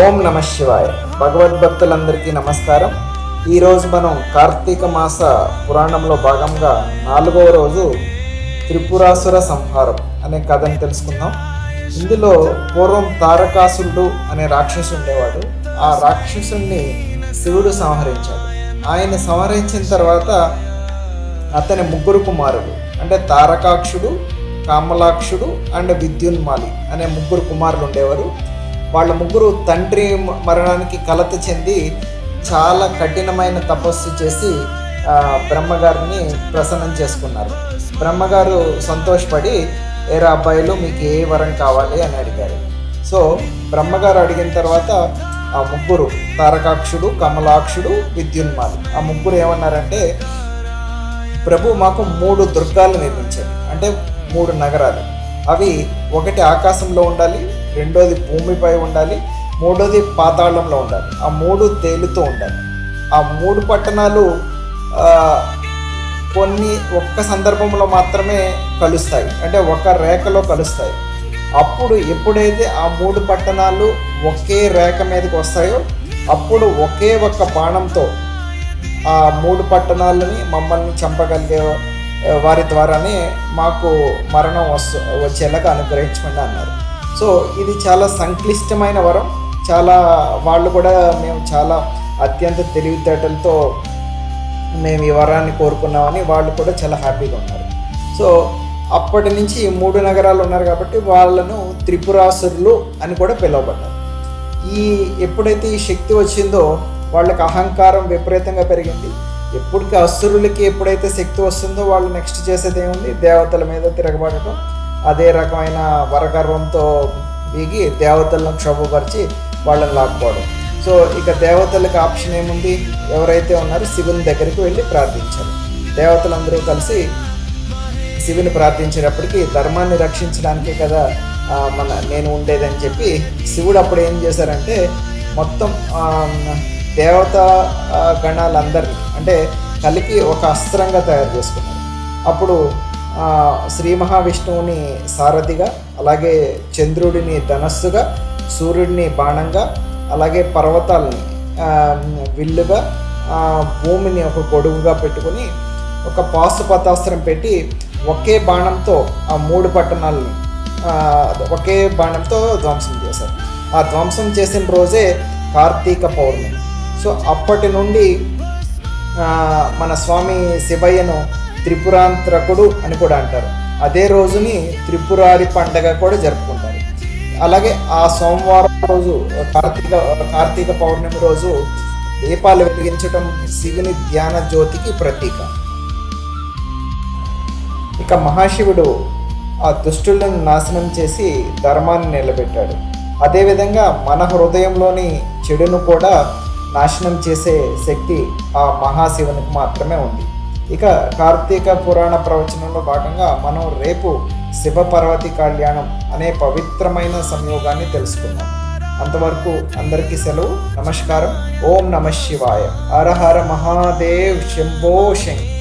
ఓం నమ శివాయ. భగవద్భక్తులందరికీ నమస్కారం. ఈరోజు మనం కార్తీక మాస పురాణంలో భాగంగా నాలుగవ రోజు త్రిపురాసుర సంహారం అనే కథను తెలుసుకుందాం. ఇందులో పూర్వం తారకాసురుడు అనే రాక్షసు ఉండేవాడు. ఆ రాక్షసుణ్ణి శివుడు సంహరించాడు. ఆయన సంహరించిన తర్వాత అతని ముగ్గురు కుమారుడు అంటే తారకాక్షుడు కామలాక్షుడు అండ్ విద్యున్మాలి అనే ముగ్గురు కుమారులు ఉండేవారు. వాళ్ళ ముగ్గురు తండ్రి మరణానికి కలత చెంది చాలా కఠినమైన తపస్సు చేసి బ్రహ్మగారిని ప్రసన్నం చేసుకున్నారు. బ్రహ్మగారు సంతోషపడి ఏరా అబ్బాయిలు మీకు ఏ వరం కావాలి? అని అడిగారు. సో బ్రహ్మగారు అడిగిన తర్వాత ఆ ముగ్గురు తారకాక్షుడు కమలాక్షుడు విద్యున్మాలు. ఆ ముగ్గురు ఏమన్నారంటే ప్రభు మాకు మూడు దుర్గాలు నిర్మించారు అంటే మూడు నగరాలు. అవి ఒకటి ఆకాశంలో ఉండాలి రెండోది భూమిపై ఉండాలి మూడోది పాతాళంలో ఉండాలి. ఆ మూడు తేలుతూ ఉండాలి. ఆ మూడు పట్టణాలు కొన్ని ఒక్క సందర్భంలో మాత్రమే కలుస్తాయి. అంటే ఒక రేఖలో కలుస్తాయి. అప్పుడు ఎప్పుడైతే ఆ మూడు పట్టణాలు ఒకే రేఖ మీదకి వస్తాయో అప్పుడు ఒకే ఒక్క బాణంతో ఆ మూడు పట్టణాలని మమ్మల్ని చంపగలిగే వారి ద్వారానే మాకు మరణం వస్తు వచ్చేలాగా అనుగ్రహించమని అన్నారు. సో ఇది చాలా సంక్లిష్టమైన వరం. చాలా వాళ్ళు కూడా మేము చాలా అత్యంత తెలివితేటలతో మేము ఈ వరాన్ని కోరుకున్నామని వాళ్ళు కూడా చాలా హ్యాపీగా ఉన్నారు. సో అప్పటి నుంచి ఈ మూడు నగరాలు ఉన్నారు కాబట్టి వాళ్ళను త్రిపురాసురులు అని కూడా పిలువబడ్డారు. ఈ ఎప్పుడైతే ఈ శక్తి వచ్చిందో వాళ్ళకి అహంకారం విపరీతంగా పెరిగింది. ఎప్పటికీ అసురులకి ఎప్పుడైతే శక్తి వస్తుందో వాళ్ళు నెక్స్ట్ చేసేది ఏముంది? దేవతల మీద తిరగబడటం. అదే రకమైన వరగర్వంతో దిగి దేవతలను క్షోభపరిచి వాళ్ళని లాక్కోవడం. సో ఇక దేవతలకు ఆప్షన్ ఏముంది? ఎవరైతే ఉన్నారో శివుని దగ్గరికి వెళ్ళి ప్రార్థించారు దేవతలందరూ కలిసి శివుని ప్రార్థించేటప్పటికి ధర్మాన్ని రక్షించడానికే కదా మన నేను ఉండేదని చెప్పి శివుడు అప్పుడు ఏం చేశారంటే మొత్తం దేవత గణాలందరినీ అంటే కలిపి ఒక అస్త్రంగా తయారు చేసుకున్నారు. అప్పుడు శ్రీ మహావిష్ణువుని సారథిగా అలాగే చంద్రుడిని ధనస్సుగా సూర్యుడిని బాణంగా అలాగే పర్వతాలని విల్లుగా భూమిని ఒక గొడుగుగా పెట్టుకుని ఒక పాశుపతాస్త్రం పెట్టి ఒకే బాణంతో ఆ మూడు పట్టణాలని ఒకే బాణంతో ధ్వంసం చేశారు. ఆ ధ్వంసం చేసిన రోజే కార్తీక పౌర్ణమి. సో అప్పటి నుండి మన స్వామి శివయ్యను త్రిపురాంతరకుడు అని కూడా అంటారు. అదే రోజుని త్రిపురారి పండగ కూడా జరుపుకుంటారు. అలాగే ఆ సోమవారం రోజు కార్తీక కార్తీక పౌర్ణమి రోజు దీపాలు వెలిగించడం శివుని ధ్యాన జ్యోతికి ప్రతీక. ఇక మహాశివుడు ఆ దుష్టులను నాశనం చేసి ధర్మాన్ని నిలబెట్టాడు. అదేవిధంగా మన హృదయంలోని చెడును కూడా నాశనం చేసే శక్తి ఆ మహాశివునికి మాత్రమే ఉంది. ఇక కార్తీక పురాణ ప్రవచనంలో భాగంగా మనం రేపు శివపార్వతి కళ్యాణం అనే పవిత్రమైన సంయోగాన్ని తెలుసుకుందాం. అంతవరకు అందరికీ సెలవు నమస్కారం ఓం నమ శివాయ. హర హర మహాదేవ్ శంభో శంకర్